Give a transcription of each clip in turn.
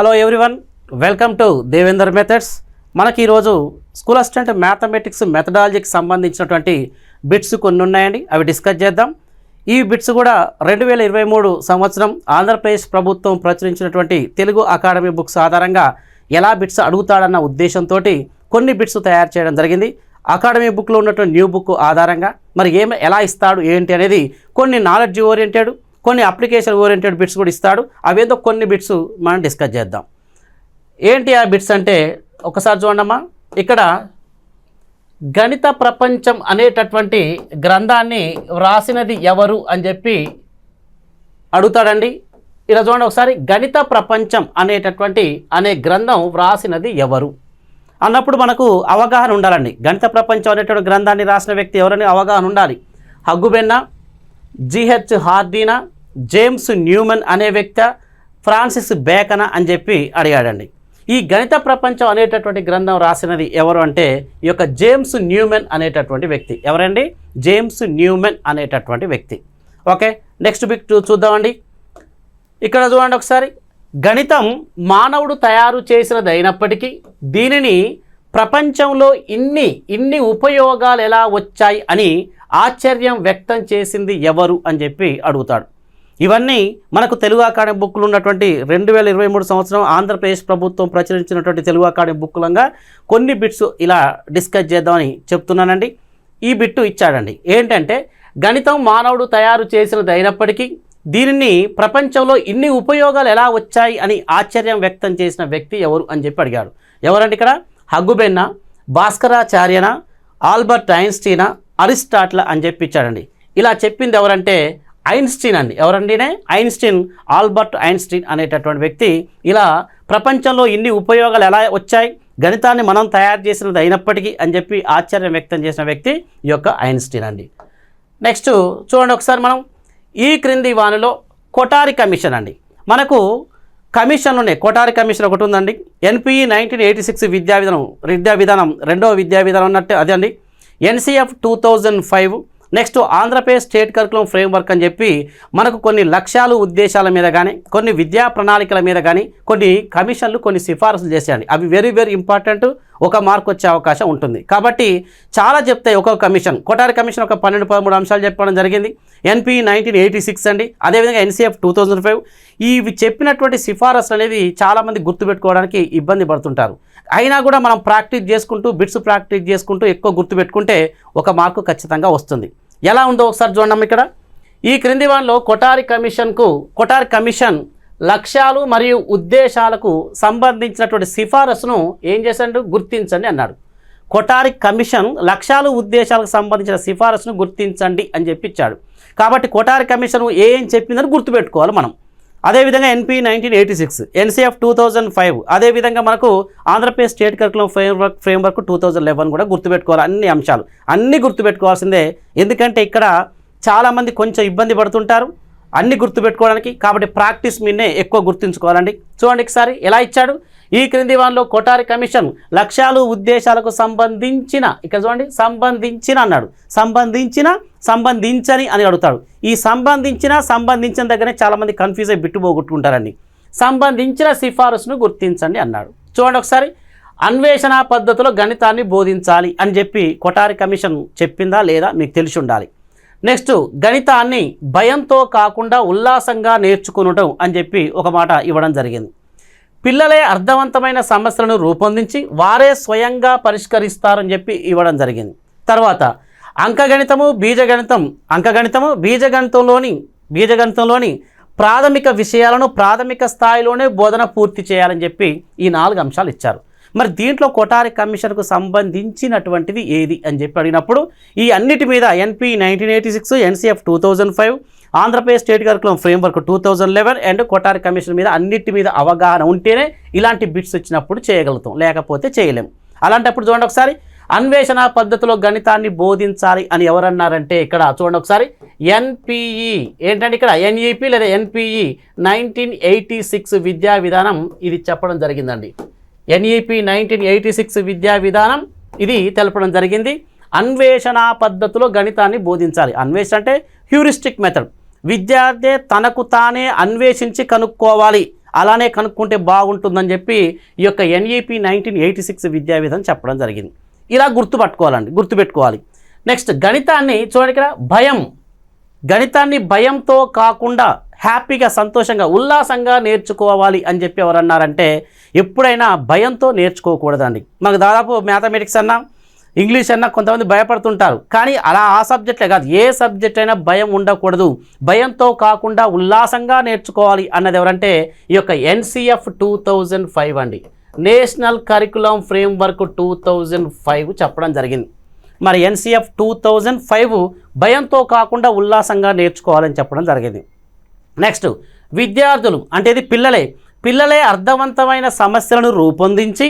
Hello everyone welcome to Devender Methods మనకి ఈరోజు school assistant mathematics మెథడాలజీకి సంబంధించినటువంటి బిట్స్ కొన్ని ఉన్నాయండి. అవి డిస్కస్ చేద్దాం. ఈ బిట్స్ కూడా రెండు వేల ఇరవై మూడు సంవత్సరం ఆంధ్రప్రదేశ్ ప్రభుత్వం ప్రచురించినటువంటి తెలుగు అకాడమీ బుక్స్ ఆధారంగా ఎలా బిట్స్ అడుగుతాడన్న ఉద్దేశంతో కొన్ని బిట్స్ తయారు చేయడం జరిగింది. అకాడమీ బుక్లో ఉన్నటువంటి న్యూ బుక్ ఆధారంగా. మరి ఏమి ఎలా ఇస్తాడు ఏంటి అనేది కొన్ని నాలెడ్జ్ ఓరియంటెడ్ కొన్ని అప్లికేషన్ ఓరియంటెడ్ బిట్స్ కూడా ఇస్తాడు. అవేదో కొన్ని బిట్స్ మనం డిస్కస్ చేద్దాం. ఏంటి ఆ బిట్స్ అంటే? ఒకసారి చూడమ్మా ఇక్కడ గణిత ప్రపంచం అనేటటువంటి గ్రంథాన్ని వ్రాసినది ఎవరు అని చెప్పి అడుగుతాడండి. ఇలా చూడండి ఒకసారి. గణిత ప్రపంచం అనేటటువంటి అనే గ్రంథం వ్రాసినది ఎవరు? అన్నప్పుడు మనకు అవగాహన ఉండాలండి. గణిత ప్రపంచం అనేటువంటి గ్రంథాన్ని రాసిన వ్యక్తి ఎవరని అవగాహన ఉండాలి. హగ్గుబెన్న జిహెచ్ హార్డీనా జేమ్స్ న్యూమన్ అనే వ్యక్తి ఫ్రాన్సిస్ బేకన అని చెప్పి అడిగాడండి. ఈ గణిత ప్రపంచం అనేటటువంటి గ్రంథం రాసినది ఎవరు అంటే ఈ యొక్క జేమ్స్ న్యూమెన్ అనేటటువంటి వ్యక్తి. ఎవరండి? జేమ్స్ న్యూమెన్ అనేటటువంటి వ్యక్తి. ఓకే నెక్స్ట్ బిక్ చూద్దామండి. ఇక్కడ చూడండి ఒకసారి. గణితం మానవుడు తయారు చేసినది అయినప్పటికీ దీనిని ప్రపంచంలో ఇన్ని ఇన్ని ఉపయోగాలు ఎలా వచ్చాయి అని ఆశ్చర్యం వ్యక్తం చేసింది ఎవరు అని చెప్పి అడుగుతాడు. ఇవన్నీ మనకు తెలుగు అకాడమీ బుక్లు ఉన్నటువంటి రెండు వేల ఇరవై మూడు సంవత్సరం ఆంధ్రప్రదేశ్ ప్రభుత్వం ప్రచురించినటువంటి తెలుగు అకాడమీ బుక్లంగా కొన్ని బిట్స్ ఇలా డిస్కస్ చేద్దామని చెప్తున్నానండి. ఈ బిట్టు ఇచ్చాడండి. ఏంటంటే గణితం మానవుడు తయారు చేసినది అయినప్పటికీ దీనిని ప్రపంచంలో ఇన్ని ఉపయోగాలు ఎలా వచ్చాయి అని ఆశ్చర్యం వ్యక్తం చేసిన వ్యక్తి ఎవరు అని చెప్పి అడిగాడు. ఎవరండి ఇక్కడ? హగ్గుబెన్న భాస్కరాచార్యన ఆల్బర్ట్ ఐన్స్టీనా అరిస్టాట్ల అని చెప్పించాడండి. ఇలా చెప్పింది ఎవరంటే ఐన్స్టీన్ అండి. ఎవరండినే ఐన్స్టీన్ ఆల్బర్ట్ ఐన్స్టీన్ అనేటటువంటి వ్యక్తి. ఇలా ప్రపంచంలో ఇన్ని ఉపయోగాలు ఎలా వచ్చాయి? గణితాన్ని మనం తయారు చేసినది అయినప్పటికీ అని చెప్పి ఆశ్చర్యం వ్యక్తం చేసిన వ్యక్తి ఈ యొక్క ఐన్స్టీన్ అండి. నెక్స్ట్ చూడండి ఒకసారి మనం ఈ క్రింది వానిలో కొటారి కమిషన్ అండి. మనకు కమిషన్లోనే కోటారి కమిషన్ ఒకటి ఉందండి ఎన్పిఈ నైన్టీన్ ఎయిటీ సిక్స్ విద్యా విధానం విద్యా విధానం రెండవ విద్యా విధానం ఉన్నట్టు అదే అండి. NCF two thousand five next Andhra Pradesh state curriculum framework అని చెప్పి మనకు కొన్ని లక్ష్యాలు ఉద్దేశాల మీద కానీ కొన్ని విద్యా ప్రణాళికల మీద కానీ కొన్ని కమిషన్లు కొన్ని సిఫారసులు చేసేయండి అవి వెరీ వెరీ ఇంపార్టెంట్. ఒక మార్క్ వచ్చే అవకాశం ఉంటుంది. కాబట్టి చాలా చెప్తాయి ఒక్కొక్క కమిషన్. కొటారి కమిషన్ ఒక పన్నెండు పదమూడు అంశాలు చెప్పడం జరిగింది. ఎన్పి నైన్టీన్ ఎయిటీ సిక్స్ అండి. అదేవిధంగా ఎన్సీఎఫ్ టూ థౌజండ్ ఫైవ్ ఇవి చెప్పినటువంటి సిఫారసులు అనేది చాలామంది గుర్తుపెట్టుకోవడానికి ఇబ్బంది పడుతుంటారు. అయినా కూడా మనం ప్రాక్టీస్ చేసుకుంటూ బిట్స్ ప్రాక్టీస్ చేసుకుంటూ ఎక్కువ గుర్తుపెట్టుకుంటే ఒక మార్కు ఖచ్చితంగా వస్తుంది. ఎలా ఉందో ఒకసారి చూడండి ఇక్కడ. ఈ క్రింది వానిలో కొటారి కమిషన్కు కొటారి కమిషన్ లక్ష్యాలు మరియు ఉద్దేశాలకు సంబంధించినటువంటి సిఫారసును ఏం చేశాడు? గుర్తించండి అన్నాడు. కొటారి కమిషన్ లక్ష్యాలు ఉద్దేశాలకు సంబంధించిన సిఫారసును గుర్తించండి అని చెప్పి ఇచ్చాడు కాబట్టి కొటారి కమిషన్ ఏం చెప్పిందని గుర్తుపెట్టుకోవాలి మనం. అదేవిధంగా NP nineteen eighty six NCF two thousand five అదేవిధంగా మనకు Andhra Pradesh state curriculum framework framework two thousand eleven కూడా గుర్తుపెట్టుకోవాలి అన్ని అంశాలు. అన్నీ గుర్తుపెట్టుకోవాల్సిందే. ఎందుకంటే ఇక్కడ చాలామంది కొంచెం ఇబ్బంది పడుతుంటారు. అన్ని గుర్తుపెట్టుకోవడానికి కాబట్టి ప్రాక్టీస్ మీనే ఎక్కువ గుర్తుంచుకోవాలండి. చూడండి ఒకసారి ఎలా ఇచ్చాడు. ఈ క్రింది వానిలో కొటారి కమిషన్ లక్ష్యాలు ఉద్దేశాలకు సంబంధించిన ఇక్కడ చూడండి సంబంధించిన అన్నాడు. సంబంధించిన సంబంధించని అని అడుగుతాడు. ఈ సంబంధించిన సంబంధించిన దగ్గరనే చాలామంది కన్ఫ్యూజ్ అయ్యి బిట్టుపోగొట్టుకుంటారండి సంబంధించిన సిఫారసును గుర్తించండి అన్నాడు. చూడండి ఒకసారి అన్వేషణ పద్ధతిలో గణితాన్ని బోధించాలి అని చెప్పి కొటారి కమిషన్ చెప్పిందా లేదా మీకు తెలిసి ఉండాలి. నెక్స్ట్ గణితాన్ని భయంతో కాకుండా ఉల్లాసంగా నేర్చుకునటం అని చెప్పి ఒక మాట ఇవ్వడం జరిగింది. పిల్లలే అర్థవంతమైన సమస్యలను రూపొందించి వారే స్వయంగా పరిష్కరిస్తారని చెప్పి ఇవ్వడం జరిగింది. తర్వాత అంకగణితము బీజగణితం అంకగణితము బీజగణితంలోని బీజగణితంలోని ప్రాథమిక విషయాలను ప్రాథమిక స్థాయిలోనే బోధన పూర్తి చేయాలని చెప్పి ఈ నాలుగు అంశాలు ఇచ్చారు. మరి దీంట్లో కొటారి కమిషన్కు సంబంధించినటువంటిది ఏది అని చెప్పి అడిగినప్పుడు ఈ అన్నిటి మీద NP nineteen eighty six NCF two thousand five Andhra Pradesh state curriculum framework two thousand eleven and Kothari commission మీద అన్నిటి మీద అవగాహన ఉంటేనే ఇలాంటి బిట్స్ వచ్చినప్పుడు చేయగలుగుతాం లేకపోతే చేయలేం. అలాంటప్పుడు చూడండి ఒకసారి అన్వేషణ పద్ధతిలో గణితాన్ని బోధించాలి అని ఎవరన్నారంటే ఇక్కడ చూడండి ఒకసారి ఎన్పిఈ ఏంటంటే ఇక్కడ ఎన్ఈపి లేదా ఎన్పిఈ నైన్టీన్ ఎయిటీ సిక్స్ విద్యా విధానం ఇది చెప్పడం జరిగిందండి. ఎన్ఈపి నైన్టీన్ ఎయిటీ సిక్స్ విద్యా విధానం ఇది తెలపడం జరిగింది. అన్వేషణ పద్ధతిలో గణితాన్ని బోధించాలి. అన్వేషణ అంటే హ్యూరిస్టిక్ మెథడ్. విద్యార్థి తనకు తానే అన్వేషించి కనుక్కోవాలి. అలానే కనుక్కుంటే బాగుంటుందని చెప్పి ఈ యొక్క ఎన్ఈపి నైన్టీన్ ఎయిటీ సిక్స్ విద్యా విధానం చెప్పడం జరిగింది. ఇలా గుర్తుపట్టుకోవాలండి గుర్తుపెట్టుకోవాలి. నెక్స్ట్ గణితాన్ని చూడండి ఇక్కడ. భయం. గణితాన్ని భయంతో కాకుండా హ్యాపీగా సంతోషంగా ఉల్లాసంగా నేర్చుకోవాలి అని చెప్పి ఎవరన్నారంటే ఎప్పుడైనా భయంతో నేర్చుకోకూడదండి. మనకు దాదాపు మ్యాథమెటిక్స్ అన్నా. ఇంగ్లీష్ అన్నా కొంతమంది భయపడుతుంటారు. కానీ అలా ఆ సబ్జెక్టే కాదు. ఏ సబ్జెక్ట్ అయినా భయం ఉండకూడదు. భయంతో కాకుండా ఉల్లాసంగా నేర్చుకోవాలి అన్నది ఎవరంటే ఈ యొక్క ఎన్సిఎఫ్ టూ థౌజండ్ ఫైవ్ అండి. National curriculum framework two thousand five చెప్పడం జరిగింది. మరి ఎన్సిఎఫ్ టూ థౌజండ్ ఫైవ్ భయంతో కాకుండా ఉల్లాసంగా నేర్చుకోవాలని చెప్పడం జరిగింది. నెక్స్ట్ విద్యార్థులు అంటే ఇది పిల్లలే. పిల్లలే అర్థవంతమైన సమస్యలను రూపొందించి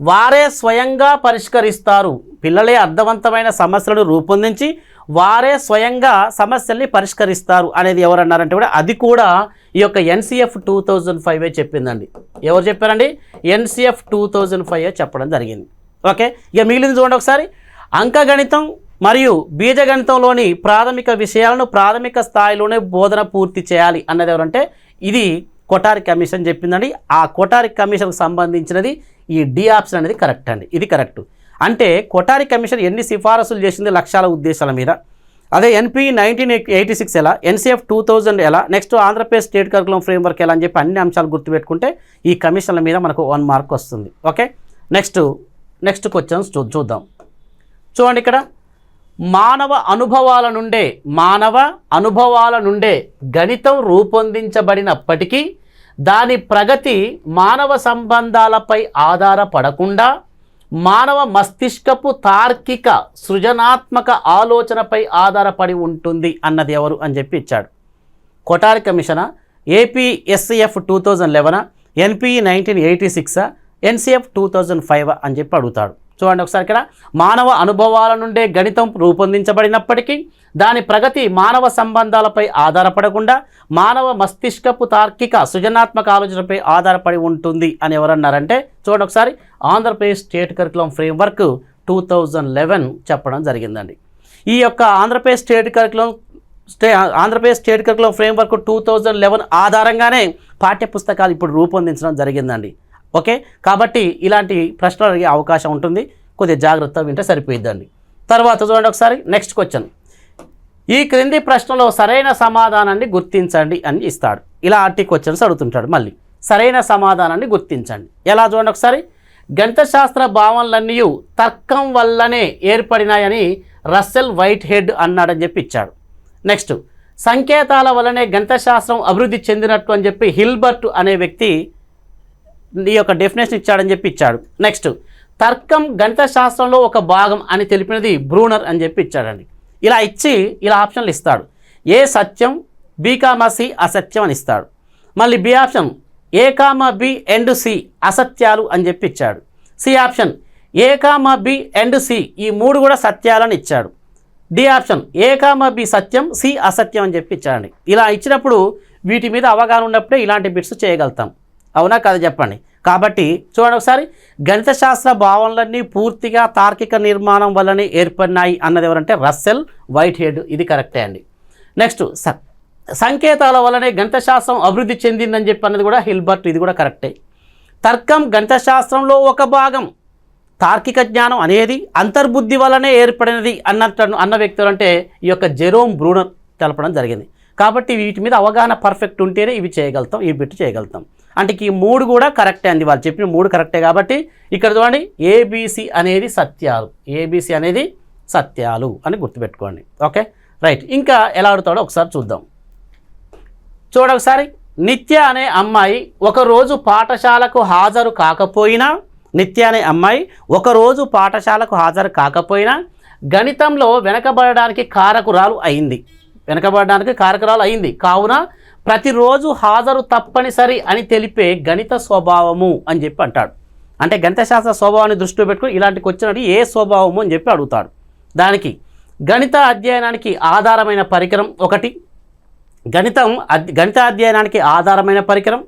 వారే స్వయంగా పరిష్కరిస్తారు. పిల్లలే అర్థవంతమైన సమస్యలను రూపొందించి వారే స్వయంగా సమస్యల్ని పరిష్కరిస్తారు అనేది ఎవరన్నారంటే కూడా అది కూడా ఈ యొక్క ఎన్సిఎఫ్ టూ థౌజండ్ ఫైవ్ చెప్పిందండి. ఎవరు చెప్పారండి? ఎన్సిఎఫ్ టూ థౌజండ్ ఫైవ్ చెప్పడం జరిగింది. ఓకే? ఇక మిగిలింది చూడండి ఒకసారి. అంకగణితం మరియు బీజగణితంలోని ప్రాథమిక విషయాలను ప్రాథమిక స్థాయిలోనే బోధన పూర్తి చేయాలి అన్నది ఎవరంటే ఇది కొటారి కమిషన్ చెప్పిందండి. ఆ కొటారి కమిషన్కి సంబంధించినది ఈ డి ఆప్షన్ అనేది కరెక్ట్ అండి. ఇది కరెక్ట్. అంటే కొటారి కమిషన్ ఎన్ని సిఫారసులు చేసింది లక్ష్యాల ఉద్దేశాల మీద. అదే ఎన్పి నైన్టీన్ ఎయిటీ సిక్స్ ఎలా ఎన్సీఎఫ్ టూ థౌజండ్ ఎలా next Andhra Pradesh state curriculum framework ఎలా అని చెప్పి అన్ని అంశాలు గుర్తుపెట్టుకుంటే ఈ కమిషన్ల మీద మనకు వన్ మార్క్ వస్తుంది. ఓకే? నెక్స్ట్ నెక్స్ట్ క్వశ్చన్స్ చూ చూద్దాం. చూడండి ఇక్కడ. మానవ అనుభవాల నుండే మానవ అనుభవాల నుండే గణితం రూపొందించబడినప్పటికీ దాని ప్రగతి మానవ సంబంధాలపై ఆధారపడకుండా మానవ మస్తిష్కపు తార్కిక సృజనాత్మక ఆలోచనపై ఆధారపడి ఉంటుంది అన్నది ఎవరు అని చెప్పి ఇచ్చాడు. కొటారి కమిషన ఏపీఎస్సీఎఫ్ టూ థౌజండ్ లెవెనా ఎన్పిఈ నైన్టీన్ ఎయిటీ సిక్సా ఎన్సీఎఫ్ టూ థౌజండ్ ఫైవ్ అని చెప్పి అడుగుతాడు. చూడండి ఒకసారి ఇక్కడ. మానవ అనుభవాల నుండే గణితం రూపొందించబడినప్పటికీ దాని ప్రగతి మానవ సంబంధాలపై ఆధారపడకుండా మానవ మస్తిష్కపు తార్కిక సృజనాత్మక ఆలోచనపై ఆధారపడి ఉంటుంది అని ఎవరన్నారంటే చూడండి ఒకసారి Andhra Pradesh state curriculum framework two thousand eleven చెప్పడం జరిగిందండి. ఈ యొక్క ఆంధ్రప్రదేశ్ స్టేట్ కరికులం స్టే Andhra Pradesh state curriculum framework two thousand eleven ఆధారంగానే పాఠ్యపుస్తకాలు ఇప్పుడు రూపొందించడం జరిగిందండి. ఓకే? కాబట్టి ఇలాంటి ప్రశ్నలు అడిగే అవకాశం ఉంటుంది. కొద్దిగా జాగ్రత్త వింటే సరిపోయిద్దండి. తర్వాత చూడండి ఒకసారి నెక్స్ట్ క్వశ్చన్ ఈ క్రింది ప్రశ్నలో సరైన సమాధానాన్ని గుర్తించండి అని ఇస్తాడు. ఇలాంటి క్వశ్చన్స్ అడుగుతుంటాడు మళ్ళీ. సరైన సమాధానాన్ని గుర్తించండి. ఎలా చూడండి ఒకసారి? గణితశాస్త్ర భావనలన్నీ తర్కం వల్లనే ఏర్పడినాయని రస్సెల్ వైట్ హెడ్ అన్నాడని చెప్పి ఇచ్చాడు. నెక్స్ట్ సంకేతాల వల్లనే గణితశాస్త్రం అభివృద్ధి చెందినట్టు అని చెప్పి హిల్బర్ట్ అనే వ్యక్తి ఈ యొక్క డెఫినేషన్ ఇచ్చాడని చెప్పి ఇచ్చాడు. నెక్స్ట్ తర్కం గణిత శాస్త్రంలో ఒక భాగం అని తెలిపినది బ్రూనర్ అని చెప్పి ఇచ్చాడండి. ఇలా ఇచ్చి ఇలా ఆప్షన్లు ఇస్తాడు. ఏ సత్యం బి కామా సి అసత్యం అని ఇస్తాడు. మళ్ళీ B option A comma B and C అసత్యాలు అని చెప్పి ఇచ్చాడు. C option A comma B and C ఈ మూడు కూడా సత్యాలని ఇచ్చాడు. D option A comma B Satyam C అసత్యం అని చెప్పి ఇచ్చాడండి. ఇలా ఇచ్చినప్పుడు వీటి మీద అవగాహన ఉన్నప్పుడే ఇలాంటి బిట్స్ చేయగలుగుతాం. అవునా కదా చెప్పండి? కాబట్టి చూడండి ఒకసారి గణిత శాస్త్ర భావనలన్నీ పూర్తిగా తార్కిక నిర్మాణం వల్లనే ఏర్పడినాయి అన్నది ఎవరంటే రస్సెల్ వైట్ హెడ్ ఇది కరెక్టే అండి. నెక్స్ట్ స సంకేతాల వల్లనే గణిత శాస్త్రం అభివృద్ధి చెందిందని చెప్పి అన్నది కూడా హిల్బర్ట్. ఇది కూడా కరెక్టే. తర్కం గణిత శాస్త్రంలో ఒక భాగం. తార్కిక జ్ఞానం అనేది అంతర్బుద్ధి వల్లనే ఏర్పడినది అన్నట్టు అన్న వ్యక్తులు అంటే ఈ యొక్క జెరోమ్ బ్రూనర్ తెలపడం జరిగింది. కాబట్టి వీటి మీద అవగాహన పర్ఫెక్ట్ ఉంటేనే ఇవి చేయగలుగుతాం ఈ బిట్ చేయగలుగుతాం. అంటే ఈ మూడు కూడా కరెక్టే అండి వాళ్ళు చెప్పిన మూడు కరెక్టే కాబట్టి ఇక్కడ చూడండి ఏబీసీ అనేది సత్యాలు. ఏబీసీ అనేది సత్యాలు అని గుర్తుపెట్టుకోండి. ఓకే? రైట్. ఇంకా ఎలా అడుగుతాడో ఒకసారి చూద్దాం. చూడ ఒకసారి. నిత్య అనే అమ్మాయి ఒకరోజు పాఠశాలకు హాజరు కాకపోయినా నిత్య అనే అమ్మాయి ఒకరోజు పాఠశాలకు హాజరు కాకపోయినా గణితంలో వెనకబడడానికి కారకురాలు అయింది. వెనకబడడానికి కారకురాలు అయింది. కావున ప్రతిరోజు హాజరు తప్పనిసరి అని తెలిపే గణిత స్వభావము అని చెప్పి అంటాడు. అంటే గణిత శాస్త్ర స్వభావాన్ని దృష్టిలో పెట్టుకుని ఇలాంటికి వచ్చినట్టు ఏ స్వభావము అని చెప్పి అడుగుతాడు. దానికి గణిత అధ్యయనానికి ఆధారమైన పరికరం ఒకటి గణితం అద్ గణిత అధ్యయనానికి ఆధారమైన పరికరం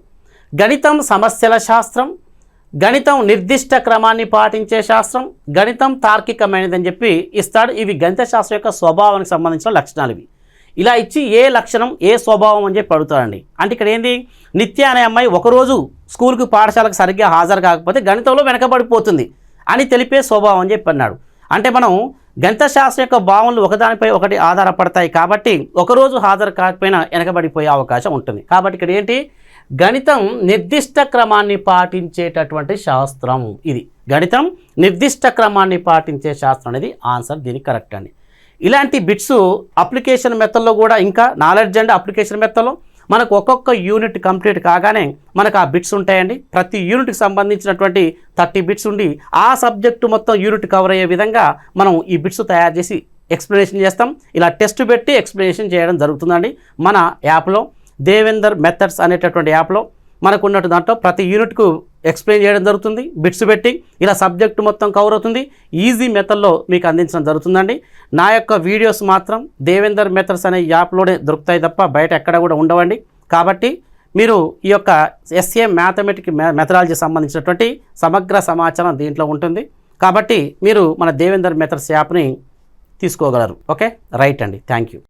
గణితం సమస్యల శాస్త్రం గణితం నిర్దిష్ట క్రమాన్ని పాటించే శాస్త్రం గణితం తార్కికమైనదని చెప్పి ఇస్తాడు. ఇవి గణిత శాస్త్రం యొక్క స్వభావానికి సంబంధించిన లక్షణాలు ఇవి. ఇలా ఇచ్చి ఏ లక్షణం ఏ స్వభావం అని చెప్పి అడుగుతారండి. అంటే ఇక్కడ ఏంది? నిత్య అనే అమ్మాయి ఒకరోజు స్కూల్కి పాఠశాలకు సరిగ్గా హాజరు కాకపోతే గణితంలో వెనకబడిపోతుంది అని తెలిపే స్వభావం అని చెప్పి అన్నాడు. అంటే మనం గణిత శాస్త్రం యొక్క భావనలు ఒకదానిపై ఒకటి ఆధారపడతాయి కాబట్టి ఒకరోజు హాజరు కాకపోయినా వెనకబడిపోయే అవకాశం ఉంటుంది. కాబట్టి ఇక్కడ ఏంటి? గణితం నిర్దిష్ట క్రమాన్ని పాటించేటటువంటి శాస్త్రం ఇది. గణితం నిర్దిష్ట క్రమాన్ని పాటించే శాస్త్రం అనేది ఆన్సర్ దీనికి కరెక్ట్ అండి. ఇలాంటి బిట్స్ అప్లికేషన్ మెత్తల్లో కూడా ఇంకా నాలెడ్జ్ అండ్ అప్లికేషన్ మెత్తలో మనకు ఒక్కొక్క యూనిట్ కంప్లీట్ కాగానే మనకు ఆ బిట్స్ ఉంటాయండి. ప్రతి యూనిట్కి సంబంధించినటువంటి థర్టీ బిట్స్ ఉండి ఆ సబ్జెక్టు మొత్తం యూనిట్ కవర్ అయ్యే విధంగా మనం ఈ బిట్స్ తయారు చేసి ఎక్స్ప్లెనేషన్ చేస్తాం. ఇలా టెస్ట్ పెట్టి ఎక్స్ప్లెనేషన్ చేయడం జరుగుతుందండి. మన యాప్లో దేవేందర్ మెథడ్స్ అనేటటువంటి యాప్లో మనకు ఉన్నట్టు దాంట్లో ప్రతి యూనిట్కు ఎక్స్ప్లెయిన్ చేయడం జరుగుతుంది. బిట్స్ పెట్టి ఇలా సబ్జెక్టు మొత్తం కవర్ అవుతుంది. ఈజీ మెథడ్లో మీకు అందించడం జరుగుతుందండి. నా యొక్క వీడియోస్ మాత్రం దేవేందర్ మెథడ్స్ అనే యాప్లోనే దొరుకుతాయి తప్ప బయట ఎక్కడ కూడా ఉండవండి. కాబట్టి మీరు ఈ యొక్క ఎస్ఏ మ్యాథమెటిక్ మెథడాలజీ సంబంధించినటువంటి సమగ్ర సమాచారం దీంట్లో ఉంటుంది. కాబట్టి మీరు మన దేవేందర్ మెథడ్స్ యాప్ని తీసుకోగలరు. ఓకే? రైట్ అండి. Thank you.